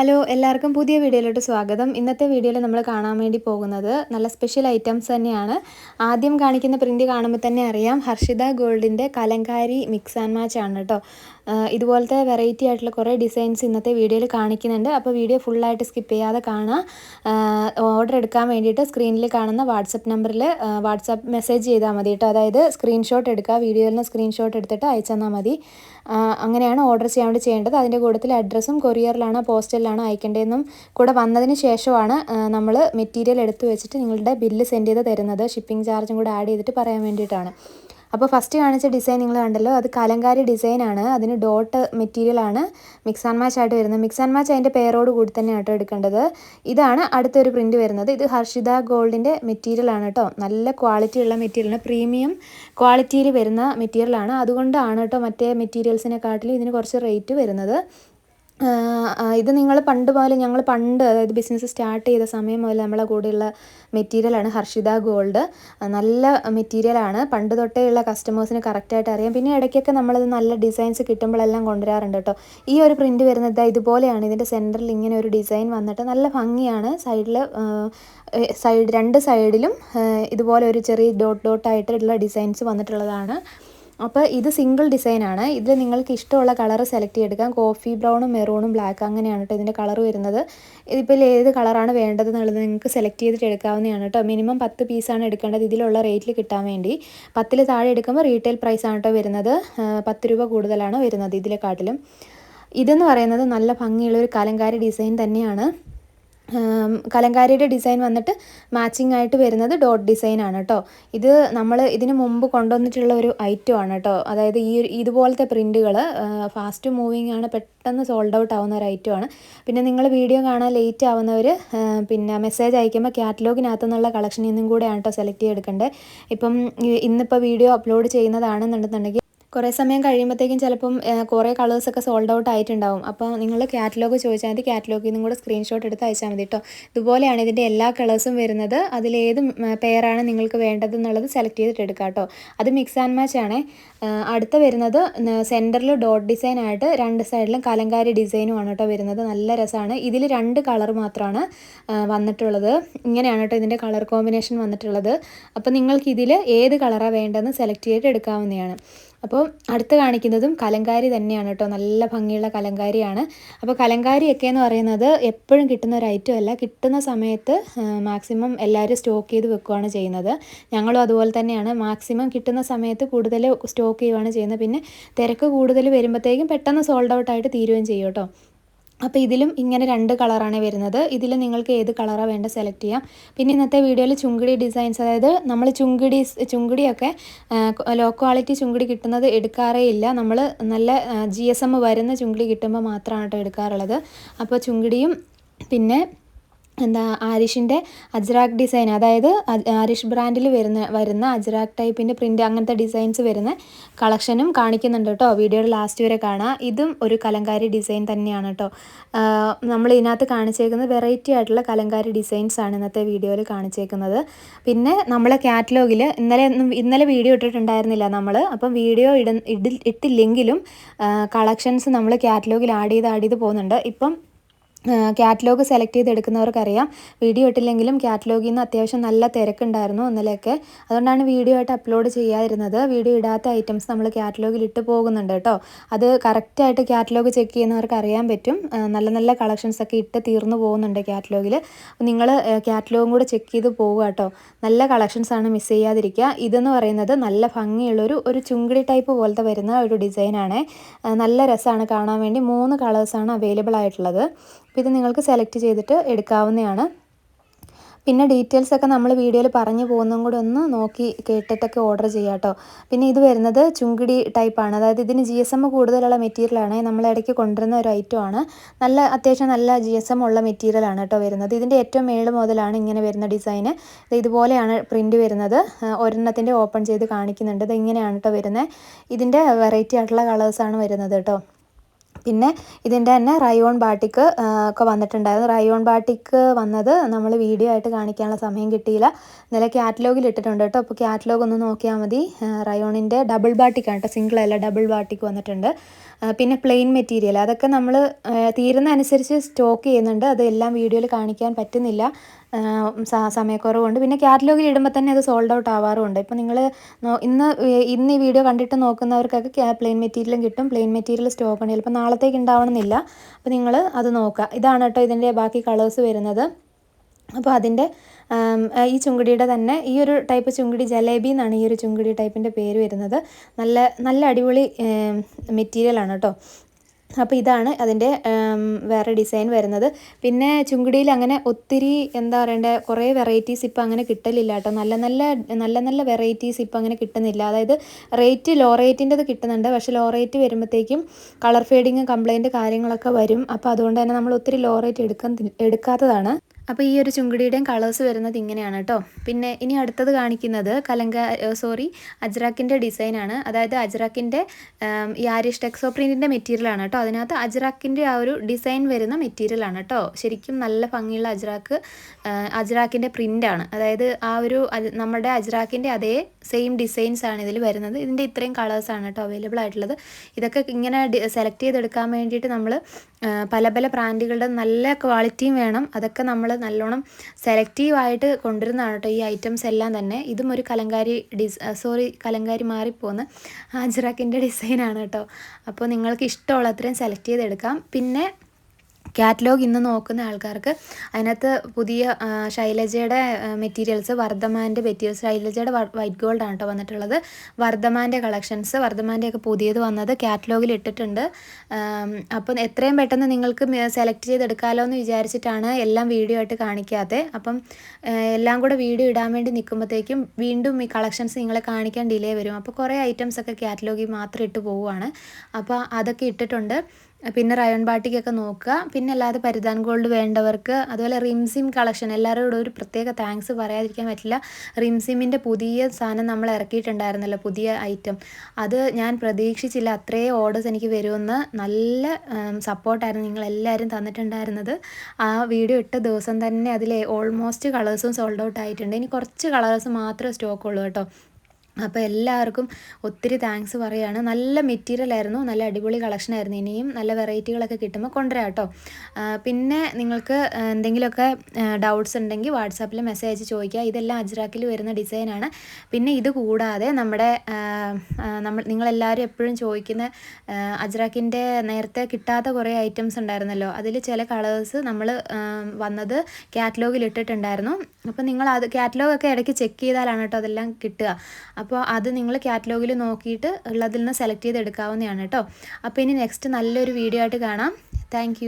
Hello എല്ലാവർക്കും പുതിയ വീഡിയോയിലോട്ട് സ്വാഗതം. ഇന്നത്തെ വീഡിയോയിൽ നമ്മൾ കാണാൻ വേണ്ടി പോകുന്നത് നല്ല സ്പെഷ്യൽ ഐറ്റംസ് തന്നെയാണ്. ആദ്യം കാണിക്കുന്ന പ്രിന്റ് കാണുമ്പോൾ തന്നെ അറിയാം ഹർഷിത ഗോൾഡിന്റെ കലങ്കാരി മിക്സ് ആൻഡ് മാച്ച് ആണ് കേട്ടോ. ഇതുപോലത്തെ വെറൈറ്റി ആയിട്ടുള്ള കുറേ ഡിസൈൻസ് ഇന്നത്തെ വീഡിയോയിൽ കാണിക്കുന്നുണ്ട്. അപ്പോൾ വീഡിയോ ഫുള്ളായിട്ട് സ്കിപ്പ് ചെയ്യാതെ കാണാം ഓർഡർ എടുക്കാൻ വേണ്ടിയിട്ട് സ്ക്രീനിൽ കാണുന്ന വാട്സപ്പ് നമ്പറിൽ വാട്സപ്പ് മെസ്സേജ് ചെയ്താൽ മതി കേട്ടോ. അതായത് സ്ക്രീൻഷോട്ട് എടുക്കുക വീഡിയോയിൽ നിന്ന് സ്ക്രീൻഷോട്ട് എടുത്തിട്ട് അയച്ചു തന്നാൽ മതി. അങ്ങനെയാണ് ഓർഡർ ചെയ്യാൻ വേണ്ടി ചെയ്യേണ്ടത്. അതിന്റെ കൂട്ടത്തിൽ അഡ്രസ്സും കൊറിയറിലാണ് പോസ്റ്റലിലാണോ അയക്കേണ്ടതെന്നും കൂടെ വന്നതിന് ശേഷമാണ് നമ്മൾ മെറ്റീരിയൽ എടുത്തു വെച്ചിട്ട് നിങ്ങളുടെ ബില്ല് സെൻഡ് ചെയ്ത് തരുന്നത്. ഷിപ്പിംഗ് ചാർജും കൂടെ ആഡ് ചെയ്തിട്ട് പറയാൻ വേണ്ടിയിട്ടാണ്. അപ്പോൾ ഫസ്റ്റ് കാണിച്ച ഡിസൈൻ നിങ്ങൾ കണ്ടല്ലോ. അത് കലങ്കാരി ഡിസൈനാണ് അതിന് ഡോട്ട് മെറ്റീരിയലാണ് മിക്സ് ആൻഡ് മാച്ച് ആയിട്ട് വരുന്നത്. മിക്സ് ആൻഡ് മാച്ച് അതിന്റെ പേരോട് കൂടി തന്നെ ആട്ടോ എടുക്കേണ്ടത്. ഇതാണ് അടുത്തൊരു പ്രിന്റ് വരുന്നത്. ഇത് ഹർഷിത ഗോൾഡിന്റെ മെറ്റീരിയലാണ് കേട്ടോ നല്ല ക്വാളിറ്റി ഉള്ള മെറ്റീരിയലാണ് പ്രീമിയം ക്വാളിറ്റിയിൽ വരുന്ന മെറ്റീരിയലാണ് അതുകൊണ്ടാണ് കേട്ടോ മറ്റേ മെറ്റീരിയൽസിനെക്കാട്ടിലും ഇതിന് കുറച്ച് റേറ്റ് വരുന്നത്. ഇത് നിങ്ങൾ പണ്ട് പോലെ ഞങ്ങൾ പണ്ട് അതായത് ബിസിനസ് സ്റ്റാർട്ട് ചെയ്ത സമയം മുതൽ നമ്മളെ കൂടെയുള്ള മെറ്റീരിയലാണ് ഹർഷിത ഗോൾഡ് നല്ല മെറ്റീരിയലാണ് പണ്ട് തൊട്ടേ ഉള്ള കസ്റ്റമേഴ്സിന് കറക്റ്റായിട്ട് അറിയാം. പിന്നെ ഇടയ്ക്കൊക്കെ നമ്മളത് നല്ല ഡിസൈൻസ് കിട്ടുമ്പോഴെല്ലാം കൊണ്ടുവരാറുണ്ട് കേട്ടോ. ഈ ഒരു പ്രിന്റ് വരുന്നത് ഇതുപോലെയാണ്. ഇതിന്റെ സെന്ററിൽ ഇങ്ങനെ ഒരു ഡിസൈൻ വന്നിട്ട് നല്ല ഭംഗിയാണ്. സൈഡിൽ സൈഡ് രണ്ട് സൈഡിലും ഇതുപോലെ ഒരു ചെറിയ ഡോട്ട് ഡോട്ടായിട്ടുള്ള ഡിസൈൻസ് വന്നിട്ടുള്ളതാണ്. അപ്പോൾ ഇത് സിംഗിൾ ഡിസൈനാണ് ഇതിൽ നിങ്ങൾക്ക് ഇഷ്ടമുള്ള കളർ സെലക്ട് ചെയ്തെടുക്കാം. കോഫി ബ്രൗണും മെറൂണും ബ്ലാക്ക് അങ്ങനെയാണ് കേട്ടോ ഇതിന്റെ കളർ വരുന്നത്. ഇതിപ്പോൾ ഏത് കളറാണ് വേണ്ടത് എന്നുള്ളത് നിങ്ങൾക്ക് സെലക്ട് ചെയ്തിട്ട് എടുക്കാവുന്നതാണ് കേട്ടോ മിനിമം പത്ത് പീസാണ് എടുക്കേണ്ടത്. ഇതിലുള്ള റേറ്റിൽ കിട്ടാൻ വേണ്ടി. പത്തിൽ താഴെ എടുക്കുമ്പോൾ റീറ്റെയിൽ പ്രൈസാണ് കേട്ടോ വരുന്നത്. പത്ത് രൂപ കൂടുതലാണ് വരുന്നത് ഇതിലെക്കാട്ടിലും. ഇതെന്ന് പറയുന്നത് നല്ല ഭംഗിയുള്ള ഒരു കലങ്കാരി ഡിസൈൻ തന്നെയാണ്. കലങ്കാരിയുടെ ഡിസൈൻ വന്നിട്ട് മാച്ചിങ് ആയിട്ട് വരുന്നത് ഡോട്ട് ഡിസൈൻ ആണ് കേട്ടോ. ഇത് നമ്മൾ ഇതിന് മുമ്പ് കൊണ്ടുവന്നിട്ടുള്ള ഒരു ഐറ്റം ആണ് കേട്ടോ. അതായത് ഈ ഇതുപോലത്തെ പ്രിന്റുകൾ ഫാസ്റ്റ് മൂവിങ് ആണ് പെട്ടെന്ന് സോൾഡ് ഔട്ട് ആവുന്ന ഒരു ഐറ്റം ആണ്. പിന്നെ നിങ്ങൾ വീഡിയോ കാണാൻ ലേറ്റ് ആവുന്നവർ പിന്നെ മെസ്സേജ് അയക്കുമ്പോൾ കാറ്റലോഗിനകത്തു നിന്നുള്ള കളക്ഷൻ ഇന്നും കൂടെയാണ് കേട്ടോ സെലക്ട് ചെയ്തെടുക്കേണ്ടത് ഇപ്പം ഇന്നിപ്പോൾ വീഡിയോ അപ്ലോഡ് ചെയ്യുന്നതാണെന്നുണ്ടെന്നുണ്ടെങ്കിൽ കുറേ സമയം കഴിയുമ്പോഴത്തേക്കും ചിലപ്പം കുറേ കളേഴ്സൊക്കെ സോൾഡ് ഔട്ട് ആയിട്ടുണ്ടാവും. അപ്പോൾ നിങ്ങൾ കാറ്റലോഗ് ചോദിച്ചാൽ മതി. കാറ്റലോഗിൽ നിന്നും കൂടെ സ്ക്രീൻഷോട്ട് എടുത്ത് അയച്ചാൽ മതി കേട്ടോ ഇതുപോലെയാണ് ഇതിന്റെ എല്ലാ കളേഴ്സും വരുന്നത്. അതിലേത് പെയറാണ് നിങ്ങൾക്ക് വേണ്ടത് എന്നുള്ളത് സെലക്ട് ചെയ്തിട്ട് എടുക്കുക കേട്ടോ അത് മിക്സ് ആൻഡ് മാച്ച് ആണ്. അടുത്ത വരുന്നത് സെന്ററിൽ ഡോട്ട് ഡിസൈൻ ആയിട്ട് രണ്ട് സൈഡിലും കലങ്കാരി ഡിസൈനുമാണ് കേട്ടോ വരുന്നത്. നല്ല രസമാണ് ഇതിൽ രണ്ട് കളർ മാത്രമാണ് വന്നിട്ടുള്ളത്. ഇങ്ങനെയാണ് കേട്ടോ ഇതിന്റെ കളർ കോമ്പിനേഷൻ വന്നിട്ടുള്ളത്. അപ്പോൾ നിങ്ങൾക്ക് ഇതിൽ ഏത് കളറാണ് വേണ്ടതെന്ന് സെലക്ട് ചെയ്തിട്ട് എടുക്കാവുന്നതാണ്. അപ്പോൾ അടുത്ത് കാണിക്കുന്നതും കലങ്കാരി തന്നെയാണ് കേട്ടോ. നല്ല ഭംഗിയുള്ള കലങ്കാരിയാണ്. അപ്പോൾ കലങ്കാരിയൊക്കെ എന്ന് പറയുന്നത് എപ്പോഴും കിട്ടുന്ന ഒരു ഐറ്റം അല്ല. കിട്ടുന്ന സമയത്ത് മാക്സിമം എല്ലാവരും സ്റ്റോക്ക് ചെയ്ത് വെക്കുകയാണ് ചെയ്യുന്നത്. ഞങ്ങളും അതുപോലെ തന്നെയാണ്. മാക്സിമം കിട്ടുന്ന സമയത്ത് കൂടുതൽ സ്റ്റോക്ക് ചെയ്യുകയാണ് ചെയ്യുന്നത്. പിന്നെ തിരക്ക് കൂടുതൽ വരുമ്പോഴത്തേക്കും പെട്ടെന്ന് സോൾഡ് ഔട്ട് ആയിട്ട് തീരുകയും ചെയ്യും കേട്ടോ. അപ്പോൾ ഇതിലും ഇങ്ങനെ രണ്ട് കളറാണ് വരുന്നത്. ഇതിൽ നിങ്ങൾക്ക് ഏത് കളറാണ് വേണ്ട സെലക്ട് ചെയ്യാം. പിന്നെ ഇന്നത്തെ വീഡിയോയിൽ ചുങ്കിടി ഡിസൈൻസ് അതായത് നമ്മൾ ചുങ്കിടി ചുങ്കിടിയൊക്കെ ലോ ക്വാളിറ്റി ചുങ്കിടി കിട്ടുന്നത് എടുക്കാറേ ഇല്ല. നമ്മൾ നല്ല ജി വരുന്ന ചുങ്കിടി കിട്ടുമ്പോൾ മാത്രമാണ് കേട്ടോ എടുക്കാറുള്ളത്. അപ്പോൾ ചുങ്കിടിയും പിന്നെ എന്താ ആരിഷിന്റെ അജ്രാക്ക് ഡിസൈൻ അതായത് ആരിഷ് ബ്രാൻഡിൽ വരുന്ന വരുന്ന അജ്രാക്ക് ടൈപ്പിന്റെ പ്രിന്റ് അങ്ങനത്തെ ഡിസൈൻസ് വരുന്ന കളക്ഷനും കാണിക്കുന്നുണ്ട് കേട്ടോ. വീഡിയോയുടെ ലാസ്റ്റ് വരെ കാണാം. ഇതും ഒരു കലങ്കാരി ഡിസൈൻ തന്നെയാണ് കേട്ടോ. നമ്മൾ ഇതിനകത്ത് കാണിച്ചേക്കുന്നത് വെറൈറ്റി ആയിട്ടുള്ള കലങ്കാരി ഡിസൈൻസ് ആണ് ഇന്നത്തെ വീഡിയോയിൽ കാണിച്ചേക്കുന്നത്. പിന്നെ നമ്മളെ കാറ്റലോഗിൽ ഇന്നലെ ഇന്നലെ വീഡിയോ ഇട്ടിട്ടുണ്ടായിരുന്നില്ല നമ്മൾ അപ്പം വീഡിയോ ഇട ഇട്ടില്ലെങ്കിലും കളക്ഷൻസ് നമ്മൾ കാറ്റലോഗിൽ ആഡ് ചെയ്ത് ആഡ് ചെയ്ത് പോകുന്നുണ്ട്. ഇപ്പം കാറ്റലോഗ് സെലക്ട് ചെയ്ത് എടുക്കുന്നവർക്കറിയാം വീഡിയോ ഇട്ടില്ലെങ്കിലും കാറ്റലോഗിൽ നിന്ന് അത്യാവശ്യം നല്ല തിരക്കുണ്ടായിരുന്നു ഇന്നലെയൊക്കെ. അതുകൊണ്ടാണ് വീഡിയോ ആയിട്ട് അപ്ലോഡ് ചെയ്യാതിരുന്നത്. വീഡിയോ ഇടാത്ത ഐറ്റംസ് നമ്മൾ കാറ്റലോഗിൽ ഇട്ട് പോകുന്നുണ്ട് കേട്ടോ. അത് കറക്റ്റായിട്ട് കാറ്റലോഗ് ചെക്ക് ചെയ്യുന്നവർക്ക് അറിയാൻ പറ്റും. നല്ല നല്ല കളക്ഷൻസ് ഒക്കെ ഇട്ട് തീർന്നു പോകുന്നുണ്ട് കാറ്റലോഗിൽ നിങ്ങൾ കാറ്റലോഗും കൂടെ ചെക്ക് ചെയ്ത് പോവുക കേട്ടോ. നല്ല കളക്ഷൻസ് ആണ് മിസ് ചെയ്യാതിരിക്കുക. ഇതെന്ന് പറയുന്നത് നല്ല ഭംഗിയുള്ളൊരു ഒരു ചുങ്കിടി ടൈപ്പ് പോലത്തെ വരുന്ന ഒരു ഡിസൈനാണ് നല്ല രസമാണ് കാണാൻ വേണ്ടി. മൂന്ന് കളേഴ്സാണ് അവൈലബിൾ ആയിട്ടുള്ളത്. അപ്പോൾ ഇത് നിങ്ങൾക്ക് സെലക്ട് ചെയ്തിട്ട് എടുക്കാവുന്നതാണ്. പിന്നെ ഡീറ്റെയിൽസ് ഒക്കെ നമ്മൾ വീഡിയോയിൽ പറഞ്ഞു പോകുന്നതും കൂടെ ഒന്ന് നോക്കി കേട്ടിട്ടൊക്കെ ഓർഡർ ചെയ്യാം കേട്ടോ പിന്നെ ഇത് വരുന്നത് ചുങ്കിടി ടൈപ്പാണ് അതായത് ഇതിന് ജി എസ് എം കൂടുതലുള്ള മെറ്റീരിയലാണ് നമ്മൾ ഇടയ്ക്ക് കൊണ്ടുവരുന്ന ഒരു ഐറ്റമാണ് നല്ല അത്യാവശ്യം നല്ല ജി എസ് എം ഉള്ള മെറ്റീരിയലാണ് കേട്ടോ വരുന്നത്. ഇതിന്റെ ഏറ്റവും മേൾ മുതലാണ് ഇങ്ങനെ വരുന്ന ഡിസൈന് ഇതുപോലെയാണ് പ്രിന്റ് വരുന്നത്. ഒരെണ്ണത്തിന്റെ ഓപ്പൺ ചെയ്ത് കാണിക്കുന്നുണ്ട്. ഇത് ഇങ്ങനെയാണ് കേട്ടോ വരുന്നത്. ഇതിന്റെ വെറൈറ്റി ആയിട്ടുള്ള കളേഴ്സാണ് വരുന്നത് കേട്ടോ പിന്നെ ഇതിന്റെ തന്നെ റയോൺ ബാട്ടിക്ക് ഒക്കെ വന്നിട്ടുണ്ടായിരുന്നു. റയോൺ ബാട്ടിക്ക് വന്നത് നമ്മൾ വീഡിയോ ആയിട്ട് കാണിക്കാനുള്ള സമയം കിട്ടിയില്ല. ഇന്നലെ കാറ്റലോഗിൽ ഇട്ടിട്ടുണ്ട് കേട്ടോ. അപ്പോൾ കാറ്റലോഗ് ഒന്ന് നോക്കിയാൽ മതി. റയോണിന്റെ ഡബിൾ ബാട്ടിക്കാണ് കേട്ടോ. സിംഗിൾ അല്ല ഡബിൾ ബാട്ടിക്ക് വന്നിട്ടുണ്ട്. പിന്നെ പ്ലെയിൻ മെറ്റീരിയൽ അതൊക്കെ നമ്മൾ തീരുന്ന അനുസരിച്ച് സ്റ്റോക്ക് ചെയ്യുന്നുണ്ട്. അതെല്ലാം വീഡിയോയിൽ കാണിക്കാൻ പറ്റുന്നില്ല. സമയക്കുറവുണ്ട്. പിന്നെ കാറ്റലോഗിൽ ഇടുമ്പോൾ തന്നെ അത് സോൾഡ് ഔട്ട് ആവാറുണ്ട്. ഇപ്പോൾ നിങ്ങൾ ഇന്ന് ഇന്ന് ഈ വീഡിയോ കണ്ടിട്ട് നോക്കുന്നവർക്കൊക്കെ പ്ലെയിൻ മെറ്റീരിയലും കിട്ടും. പ്ലെയിൻ മെറ്റീരിയൽ സ്റ്റോക്ക് ഉണ്ട് ചിലപ്പോൾ നാളത്തേക്ക് ഉണ്ടാവണമെന്നില്ല അപ്പോൾ നിങ്ങൾ അത് നോക്കുക ഇതാണ് കേട്ടോ ഇതിന്റെ ബാക്കി കളേഴ്സ് വരുന്നത്. അപ്പോൾ അതിന്റെ ഈ ചുങ്കുടിയുടെ തന്നെ ഈ ഒരു ടൈപ്പ് ചുങ്കുടി ജലേബി എന്നാണ് ഈ ഒരു ചുങ്കുടി ടൈപ്പിന്റെ പേര് വരുന്നത്. നല്ല നല്ല അടിപൊളി മെറ്റീരിയലാണ് കേട്ടോ. അപ്പോൾ ഇതാണ് അതിന്റെ വേറെ ഡിസൈൻ വരുന്നത്. പിന്നെ ചുങ്കുടിയിൽ അങ്ങനെ ഒത്തിരി എന്താ പറയണ്ടേ കുറേ വെറൈറ്റീസ് ഇപ്പോൾ അങ്ങനെ കിട്ടലില്ല കേട്ടോ. നല്ല നല്ല നല്ല നല്ല വെറൈറ്റീസ് ഇപ്പോൾ അങ്ങനെ കിട്ടുന്നില്ല. അതായത് റേറ്റ് ലോ റേറ്റിന്റെത് കിട്ടുന്നുണ്ട്. പക്ഷേ ലോ റേറ്റ് വരുമ്പോഴത്തേക്കും കളർ ഫേഡിങ് കംപ്ലയിന്റ് കാര്യങ്ങളൊക്കെ വരും. അപ്പോൾ അതുകൊണ്ട് തന്നെ നമ്മൾ ഒത്തിരി ലോ റേറ്റ് എടുക്കാൻ എടുക്കാത്തതാണ്. അപ്പോൾ ഈ ഒരു ചുങ്കിടിയുടെയും കളേഴ്സ് വരുന്നത് ഇങ്ങനെയാണ് കേട്ടോ. പിന്നെ ഇനി അടുത്തത് കാണിക്കുന്നത് കലങ്ക സോറി അജ്രാക്കിന്റെ ഡിസൈനാണ് അതായത് അജ്രാക്കിന്റെ ഈ ആരിഷ് ടെക്സോ പ്രിന്റിന്റെ മെറ്റീരിയലാണ് കേട്ടോ. അതിനകത്ത് അജ്രാക്കിന്റെ ആ ഒരു ഡിസൈൻ വരുന്ന മെറ്റീരിയലാണ് കേട്ടോ. ശരിക്കും നല്ല ഭംഗിയുള്ള അജ്രാക്ക് അജ്രാക്കിന്റെ പ്രിന്റാണ് അതായത് ആ ഒരു നമ്മുടെ അജ്രാക്കിന്റെ അതേ സെയിം ഡിസൈൻസ് ആണ് ഇതിൽ വരുന്നത്. ഇതിന്റെ ഇത്രയും കളേഴ്സാണ് കേട്ടോ അവൈലബിൾ ആയിട്ടുള്ളത്. ഇതൊക്കെ ഇങ്ങനെ സെലക്ട് ചെയ്തെടുക്കാൻ വേണ്ടിയിട്ട് നമ്മൾ പല പല ബ്രാൻഡുകളുടെ നല്ല ക്വാളിറ്റിയും വേണം. അതൊക്കെ നമ്മൾ നല്ലോണം സെലക്റ്റീവായിട്ട് കൊണ്ടുവരുന്നതാണ് കേട്ടോ ഈ ഐറ്റംസ് എല്ലാം തന്നെ. ഇതും ഒരു കലങ്കാരി ഡിസ് സോറി കലങ്കാരി മാറിപ്പോന്ന് ഹാജറാക്കിന്റെ ഡിസൈനാണ് കേട്ടോ. അപ്പോൾ നിങ്ങൾക്ക് ഇഷ്ടമുള്ള അത്രയും സെലക്ട് ചെയ്തെടുക്കാം. പിന്നെ കാറ്റലോഗ് ഇന്ന് നോക്കുന്ന ആൾക്കാർക്ക് അതിനകത്ത് പുതിയ ശൈലജയുടെ മെറ്റീരിയൽസ് വർദ്ധമാന്റെ മെറ്റീരിയൽസ് ശൈലജയുടെ വൈറ്റ് ഗോൾഡ് ആണ് കേട്ടോ വന്നിട്ടുള്ളത്. വർദ്ധമാന്റെ കളക്ഷൻസ് വർദ്ധമാന്റെ ഒക്കെ പുതിയത് വന്നത് കാറ്റലോഗിൽ ഇട്ടിട്ടുണ്ട്. അപ്പം എത്രയും പെട്ടെന്ന് നിങ്ങൾക്ക് സെലക്ട് ചെയ്തെടുക്കാമല്ലോ എന്ന് വിചാരിച്ചിട്ടാണ് എല്ലാം വീഡിയോ ആയിട്ട് കാണിക്കാതെ അപ്പം എല്ലാം കൂടെ വീഡിയോ ഇടാൻ വേണ്ടി നിൽക്കുമ്പോഴത്തേക്കും വീണ്ടും ഈ കളക്ഷൻസ് നിങ്ങളെ കാണിക്കാൻ ഡിലേ വരും. അപ്പോൾ കുറേ ഐറ്റംസ് ഒക്കെ കാറ്റലോഗിൽ മാത്രം ഇട്ട് പോവുകയാണ്. അപ്പോൾ അതൊക്കെ ഇട്ടിട്ടുണ്ട്. പിന്നെ റയോൺ ബാട്ടിക്കൊക്കെ നോക്കുക. പിന്നെ അല്ലാതെ പരിധാൻ ഗോൾഡ് വേണ്ടവർക്ക് അതുപോലെ റിംസിം കളക്ഷൻ എല്ലാവരോടും ഒരു പ്രത്യേക താങ്ക്സ് പറയാതിരിക്കാൻ പറ്റില്ല. റിംസിമിന്റെ പുതിയ സാധനം നമ്മൾ ഇറക്കിയിട്ടുണ്ടായിരുന്നല്ലോ പുതിയ ഐറ്റം അത് ഞാൻ പ്രതീക്ഷിച്ചില്ല അത്രയും ഓർഡേഴ്സ് എനിക്ക് വരുമെന്ന് നല്ല സപ്പോർട്ടായിരുന്നു നിങ്ങൾ എല്ലാവരും തന്നിട്ടുണ്ടായിരുന്നത്. ആ വീഡിയോ ഇട്ട ദിവസം തന്നെ അതിലെ ഓൾമോസ്റ്റ് കളേഴ്സും സോൾഡ് ഔട്ട് ആയിട്ടുണ്ട്. ഇനി കുറച്ച് കളേഴ്സ് മാത്രമേ സ്റ്റോക്ക് ഉള്ളൂ കേട്ടോ. അപ്പോൾ എല്ലാവർക്കും ഒത്തിരി താങ്ക്സ് പറയുകയാണ് നല്ല മെറ്റീരിയൽ ആയിരുന്നു. നല്ല അടിപൊളി കളക്ഷൻ ആയിരുന്നു. ഇനിയും നല്ല വെറൈറ്റികളൊക്കെ കിട്ടുമ്പോൾ കൊണ്ടുവരാം കേട്ടോ. പിന്നെ നിങ്ങൾക്ക് എന്തെങ്കിലുമൊക്കെ ഡൗട്ട്സ് ഉണ്ടെങ്കിൽ വാട്സാപ്പിൽ മെസ്സേജ് അയച്ച് ചോദിക്കുക. ഇതെല്ലാം അജ്രാക്കിൽ വരുന്ന ഡിസൈനാണ് പിന്നെ ഇത് കൂടാതെ നമ്മുടെ നമ്മൾ നിങ്ങളെല്ലാവരും എപ്പോഴും ചോദിക്കുന്ന അജ്രാക്കിന്റെ നേരത്തെ കിട്ടാത്ത കുറേ ഐറ്റംസ് ഉണ്ടായിരുന്നല്ലോ. അതിൽ ചില കളേഴ്സ് നമ്മൾ വന്നത് കാറ്റലോഗിൽ ഇട്ടിട്ടുണ്ടായിരുന്നു. അപ്പോൾ നിങ്ങൾ അത് കാറ്റലോഗൊക്കെ ഇടയ്ക്ക് ചെക്ക് ചെയ്താലാണ് കേട്ടോ അതെല്ലാം കിട്ടുക. അപ്പോൾ അത് നിങ്ങൾ കാറ്റലോഗിൽ നോക്കിയിട്ട് ഉള്ളതിൽ നിന്ന് സെലക്ട് ചെയ്ത് എടുക്കാവുന്നതാണ് കേട്ടോ. അപ്പോൾ ഇനി നെക്സ്റ്റ് നല്ലൊരു വീഡിയോ ആയിട്ട് കാണാം. താങ്ക്